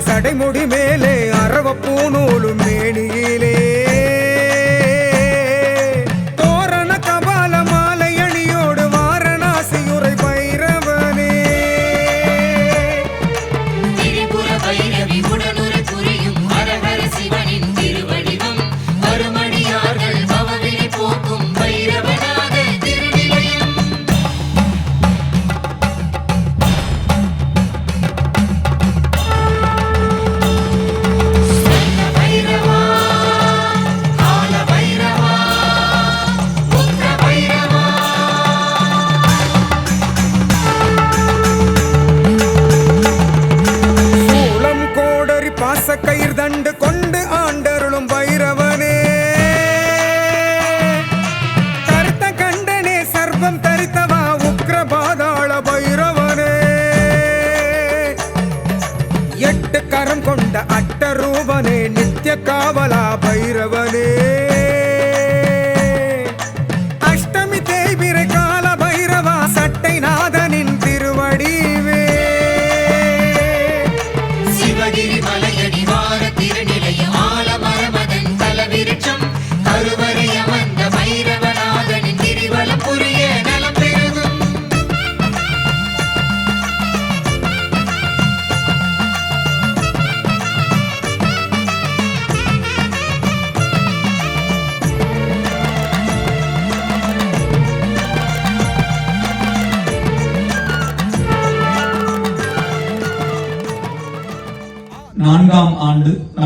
சடைமுடி மேலே அறவப்பூ பூநூலும் கொண்ட அட்டரூபனே நித்திய காவலா பைரவனே.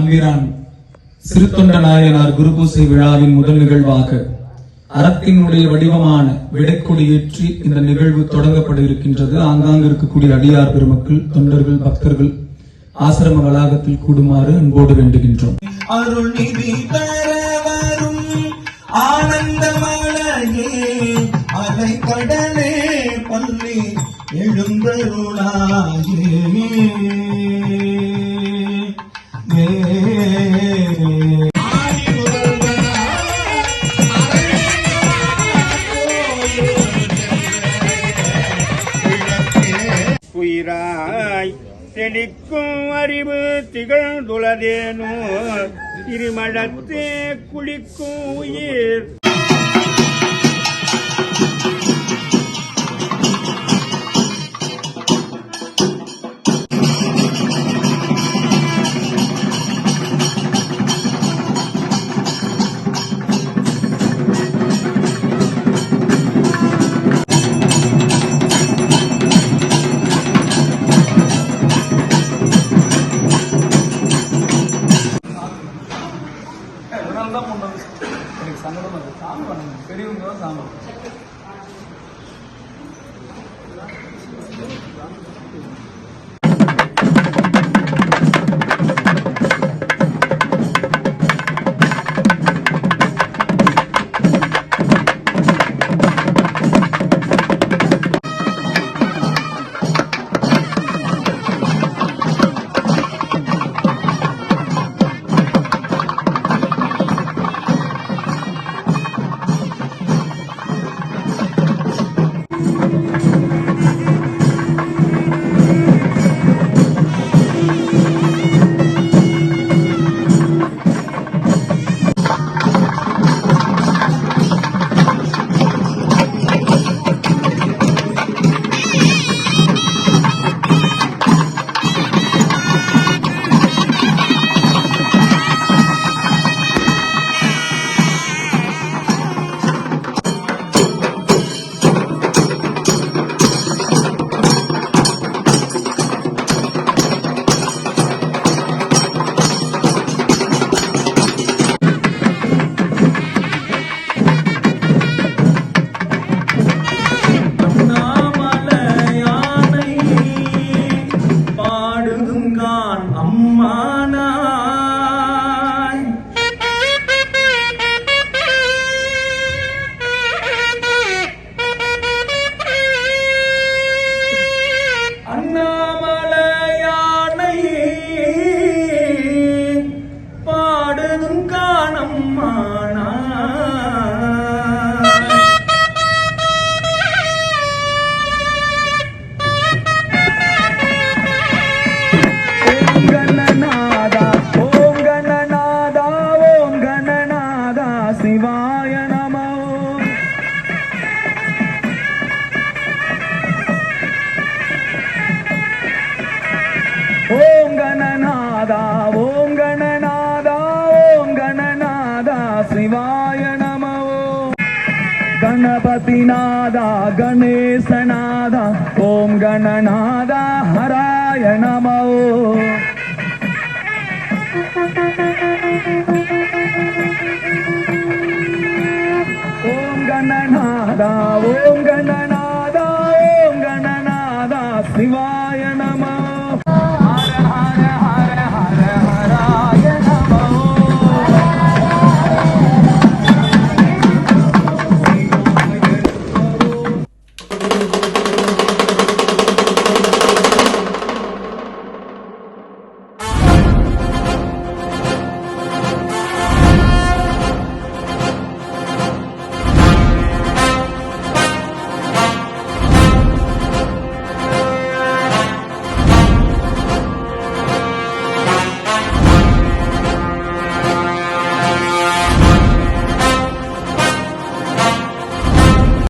நம்பிரான் சிறுத்தொண்ட நாயனார் குருபூசை விழாவின் முதல் நிகழ்வாக அறத்தினுடைய வடிவமான விடைக்கொடியேற்றி இந்த நிகழ்வு தொடங்கப்பட இருக்கின்றது ஆங்காங்கு இருக்கக்கூடிய அடியார் பெருமக்கள் தொண்டர்கள் பக்தர்கள் ஆசிரம வளாகத்தில் கூடுமாறு அன்போடு வேண்டுகின்றோம். அருள் நிதி பெற வரும் ஆனந்த மழையே அலை கடலே பள்ளி எழுந்தருளாயே. உயிராய் செழிக்கும் அறிவு திகழ்ந்துளதேனோ. திருமணத்தே குளிக்கும் உயிர் தான் பண்ணுவாங்க எனக்கு சங்கடம் அது சாமி வணங்கும் பெரியவங்க தான் சாமி गणपतिनादा गणेशनादा ॐ गणनादा हराय नमो ॐ गणनादा ॐ